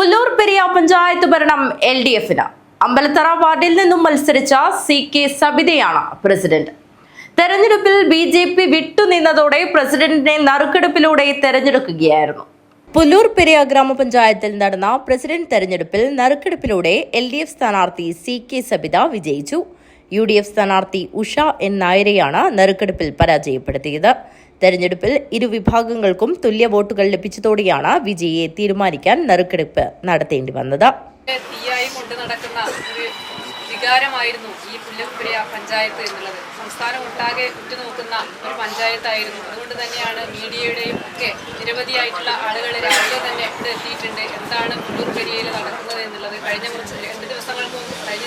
പുല്ലൂർ പെരിയ പഞ്ചായത്ത് ഭരണം L D എഫിന്. അമ്പലത്തറ വാർഡിൽ നിന്നും മത്സരിച്ച സി കെ സബിതയാണ് പ്രസിഡന്റ്. തെരഞ്ഞെടുപ്പിൽ ബി ജെ പി വിട്ടുനിന്നതോടെ പ്രസിഡന്റിനെ നറുക്കെടുപ്പിലൂടെ തെരഞ്ഞെടുക്കുകയായിരുന്നു. പുല്ലൂർ പെരിയ ഗ്രാമപഞ്ചായത്തിൽ നടന്ന പ്രസിഡന്റ് തെരഞ്ഞെടുപ്പിൽ നറുക്കെടുപ്പിലൂടെ എൽ ഡി എഫ് സ്ഥാനാർത്ഥി സി കെ സബിത വിജയിച്ചു. യു ഡി എഫ് സ്ഥാനാർത്ഥി ഉഷ എൻ നായരെയാണ് നറുക്കെടുപ്പിൽ പരാജയപ്പെടുത്തിയത്. തെരഞ്ഞെടുപ്പിൽ ഇരുവിഭാഗങ്ങൾക്കും തുല്യ വോട്ടുകൾ ലഭിച്ചതോടെയാണ് വിജയിയെ തീരുമാനിക്കാൻ നറുക്കെടുപ്പ് നടത്തേണ്ടി വന്നത്. കൊണ്ട് നടക്കുന്ന ഒരു വികാരമായിരുന്നു ഈ പുല്ലംപുരിയ പഞ്ചായത്ത് എന്നുള്ളത്. സംസ്ഥാനം ഒട്ടാകെ ഉറ്റുനോക്കുന്ന ഒരു പഞ്ചായത്തായിരുന്നു. അതുകൊണ്ട് തന്നെയാണ് മീഡിയയുടെയും ഒക്കെ നിരവധിയായിട്ടുള്ള ആളുകൾ രാവിലെ തന്നെ ഇവിടെ എത്തിയിട്ടുണ്ട്. എന്താണ് പുല്ലൂർപ്പെരിയയിൽ നടക്കുന്നത് എന്നുള്ളത് കഴിഞ്ഞ കുറച്ച് രണ്ട് ദിവസങ്ങൾക്ക് മുമ്പ് കഴിഞ്ഞ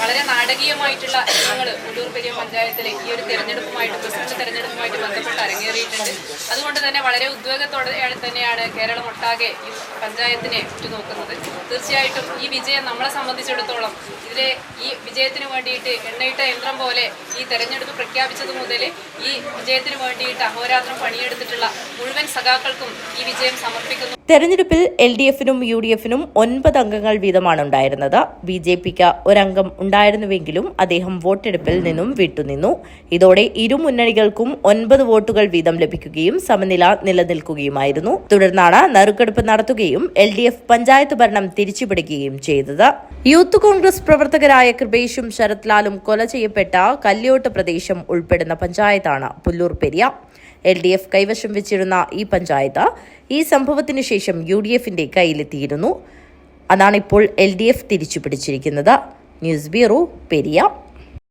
വളരെ നാടകീയമായിട്ടുള്ള രംഗങ്ങൾ പെരിയ പഞ്ചായത്തിലെ ഈ ഒരു തെരഞ്ഞെടുപ്പുമായിട്ട് പ്രസിഡന്റ് തെരഞ്ഞെടുപ്പുമായിട്ട് ബന്ധപ്പെട്ട് അരങ്ങേറിയിട്ടുണ്ട്. അതുകൊണ്ട് തന്നെ വളരെ ഉദ്വേഗത്തോടെ തന്നെയാണ് കേരളം ഒട്ടാകെ ഈ പഞ്ചായത്തിനെ ഉറ്റുനോക്കുന്നത്. തീർച്ചയായിട്ടും ഈ വിജയം നമ്മളെ സംബന്ധിച്ചിടത്തോളം ഇതിലെ ഈ വിജയത്തിന് വേണ്ടിയിട്ട് എണ്ണയിട്ട യന്ത്രം പോലെ ഈ തെരഞ്ഞെടുപ്പ് പ്രഖ്യാപിച്ചത് മുതൽ ഈ വിജയത്തിന് വേണ്ടിയിട്ട് അഹോരാത്രം പണിയെടുത്തിട്ടുള്ള മുഴുവൻ സഖാക്കൾക്കും ഈ വിജയം സമർപ്പിക്കുന്നു. തെരഞ്ഞെടുപ്പിൽ എൽ ഡി എഫിനും യു ഡി എഫിനും ഒൻപത് അംഗങ്ങൾ വീതമാണ് ഉണ്ടായിരുന്നത് ബി ജെ പിക്ക് ഒരംഗം ഉണ്ടായിരുന്നുവെങ്കിലും അദ്ദേഹം വോട്ടെടുപ്പിൽ നിന്നും വിട്ടുനിന്നു. ഇതോടെ ഇരു മുന്നണികൾക്കും ഒൻപത് വോട്ടുകൾ വീതം ലഭിക്കുകയും സമനില നിലനിൽക്കുകയുമായിരുന്നു. തുടർന്നാണ് നറുക്കെടുപ്പ് നടത്തുകയും എൽ ഡി എഫ് പഞ്ചായത്ത് ഭരണം തിരിച്ചുപിടിക്കുകയും ചെയ്തത്. യൂത്ത് കോൺഗ്രസ് പ്രവർത്തകരായ കൃപേഷും ശരത്ലാലും കൊല ചെയ്യപ്പെട്ട കല്യോട്ട് പ്രദേശം ഉൾപ്പെടുന്ന പഞ്ചായത്താണ് Pullur Periya. L D F കൈവശം വെച്ചിരുന്ന ഈ പഞ്ചായത്ത് ഈ സംഭവത്തിന് ശേഷം യു ഡി എഫിന്റെ കയ്യിലെത്തിയിരുന്നു. അതാണിപ്പോൾ L D F തിരിച്ചുപിടിച്ചിരിക്കുന്നത്. News bureau Periya